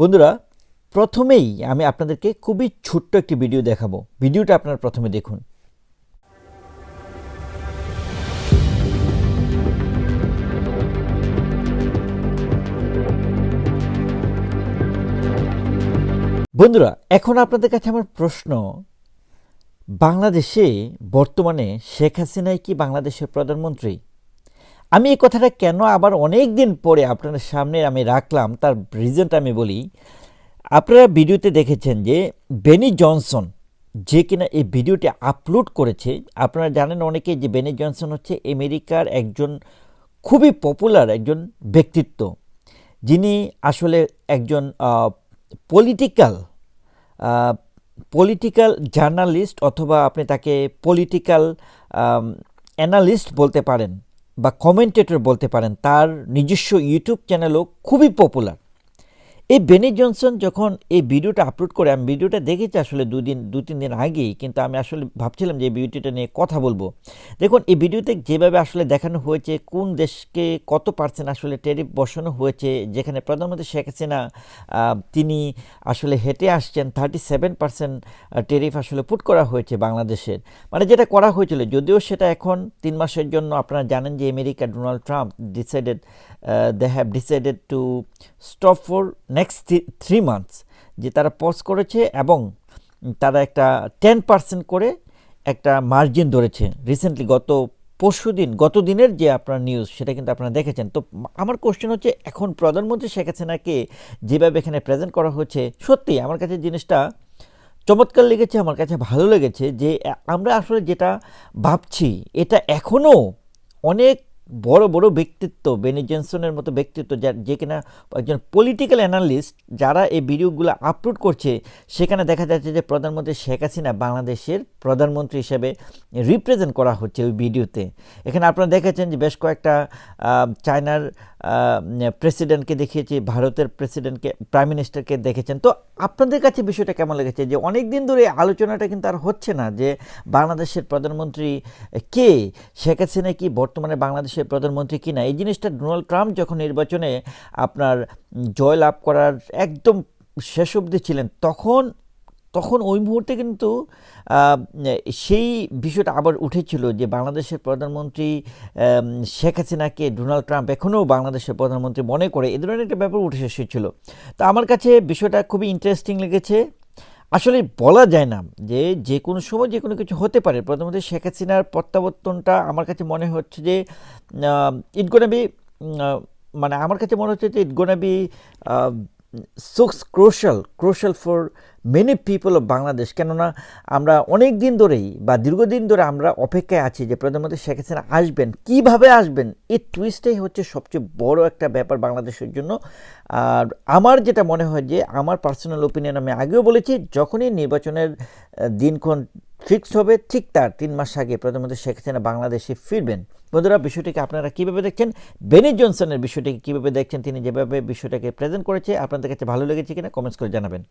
বন্ধুরা, প্রথমেই আমি আপনাদেরকে খুবই ছোট্ট একটি ভিডিও দেখাবো। ভিডিওটা আপনারা প্রথমে দেখুন। বন্ধুরা, এখন আপনাদের কাছে আমার প্রশ্ন। বাংলাদেশে বর্তমানে শেখ হাসিনাই কি বাংলাদেশের প্রধানমন্ত্রী? আমি এই কথাটা কেন আবার অনেক দিন পরে আপনাদের সামনে আমি রাখলাম, তার রিজনটা আমি বলি। আপনারা ভিডিওতে দেখেছেন যে বেনি জনসন যে কিনা এই ভিডিওটি আপলোড করেছে, আপনারা জানেন অনেকে যে বেনি জনসন হচ্ছে আমেরিকার একজন খুবই পপুলার একজন ব্যক্তিত্ব। যিনি আসলে একজন পলিটিক্যাল পলিটিক্যাল জার্নালিস্ট অথবা আপনি তাকে পলিটিক্যাল অ্যানালিস্ট বলতে পারেন। বা কমেন্টেটর বলতে পারেন তার নিজস্ব ইউটিউব চ্যানেলও খুবই পপুলার এই বেনি জনসন যখন এই ভিডিওটা আপলোড করে, আমি ভিডিওটা দেখেছি আসলে দুদিন দু তিন দিন আগেই, কিন্তু আমি আসলে ভাবছিলাম যে এই ভিডিওটা নিয়ে কথা বলব। দেখুন, এই ভিডিওতে যেভাবে আসলে দেখানো হয়েছে, কোন দেশকে কত পার্সেন্ট আসলে টেরিফ বসানো হয়েছে, যেখানে প্রধানমন্ত্রী শেখ হাসিনা তিনি আসলে হেঁটে আসছেন থার্টি সেভেন পার্সেন্ট টেরিফ আসলে পুট করা হয়েছে বাংলাদেশের। মানে যেটা করা হয়েছিল, যদিও সেটা এখন তিন মাসের জন্য, আপনারা জানেন যে America Donald Trump decided they have decided to stop for next three months যে তারা পজ করেছে এবং তারা একটা টেন পার্সেন্ট করে একটা মার্জিন ধরেছে। রিসেন্টলি গত পরশু দিন, গত দিনের যে আপনার নিউজ সেটা কিন্তু আপনারা দেখেছেন। তো আমার কোশ্চেন হচ্ছে, এখন প্রধানমন্ত্রী শেখ হাসিনাকে যেভাবে এখানে প্রেজেন্ট করা হচ্ছে সত্যি আমার কাছে জিনিসটা চমৎকার লেগেছে, আমার কাছে ভালো লেগেছে যে আমরা আসলে যেটা ভাবছি, এটা এখনও অনেক বড় বড় ব্যক্তিত্ব বেনি জেনসনের মতো ব্যক্তিত্ব যার যে কিনা একজন পলিটিক্যাল অ্যানালিস্ট যারা এই ভিডিওগুলো আপলোড করছে, সেখানে দেখা যাচ্ছে যে প্রধানমন্ত্রী শেখ হাসিনা বাংলাদেশের প্রধানমন্ত্রী হিসেবে রিপ্রেজেন্ট করা হচ্ছে ওই ভিডিওতে। এখানে আপনারা দেখেছেন যে বেশ কয়েকটা চায়নার প্রেসিডেন্টকে দেখিয়েছি, ভারতের প্রেসিডেন্টকে প্রাইম মিনিস্টারকে দেখেছেন। তো আপনাদের কাছে বিষয়টা কেমন লেগেছে? যে অনেক দিন ধরে আলোচনাটা কিন্তু আর হচ্ছে না যে বাংলাদেশের প্রধানমন্ত্রী কে? শেখ হাসিনা কি বর্তমানে বাংলাদেশের প্রধানমন্ত্রী কি না এই জিনিসটা ডোনাল্ড ট্রাম্প যখন নির্বাচনে আপনার জয় লাভ করার একদম শেষ অবধি ছিলেন, তখন তখন ওই মুহূর্তে কিন্তু সেই বিষয়টা আবার উঠেছিল যে বাংলাদেশের প্রধানমন্ত্রী শেখ হাসিনাকে ডোনাল্ড ট্রাম্প এখনও বাংলাদেশের প্রধানমন্ত্রী মনে করে, এ ধরনের একটা ব্যাপার উঠে এসেছিল। তো আমার কাছে বিষয়টা খুবই ইন্টারেস্টিং লেগেছে। আসলে বলা যায় না যে যে কোনো সময় যে কোনো কিছু হতে পারে। প্রথমত শেখ হাসিনার প্রত্যাবর্তনটা আমার কাছে মনে হচ্ছে যে ইট গোনা মানে আমার কাছে মনে হচ্ছে যে it gonna sucks crucial crucial for many people of Bangladesh কেননা, আমরা অনেক দিন ধরেই বা দীর্ঘদিন ধরে আমরা অপেক্ষায় আছি যে প্রধানমন্ত্রী শেখ হাসিনা আসবেন, কীভাবে আসবেন, এই টুইস্টটাই হচ্ছে সবচেয়ে বড় একটা ব্যাপার বাংলাদেশের জন্য। আর আমার যেটা মনে হয় যে, আমার পার্সোনাল ওপিনিয়ন আমি আগেও বলেছি, যখনই নির্বাচনের দিনক্ষণ ফিক্সড হবে ঠিক তার তিন মাস আগে প্রধানমন্ত্রী শেখ হাসিনা বাংলাদেশে ফিরবেন। বন্ধুরা, বিষয়টিকে আপনারা কীভাবে দেখছেন? বেনি জনসনের বিষয়টিকে কীভাবে দেখছেন? তিনি যেভাবে বিষয়টাকে প্রেজেন্ট করেছে, আপনাদের কাছে ভালো লেগেছে কিনা কমেন্টস করে জানাবেন।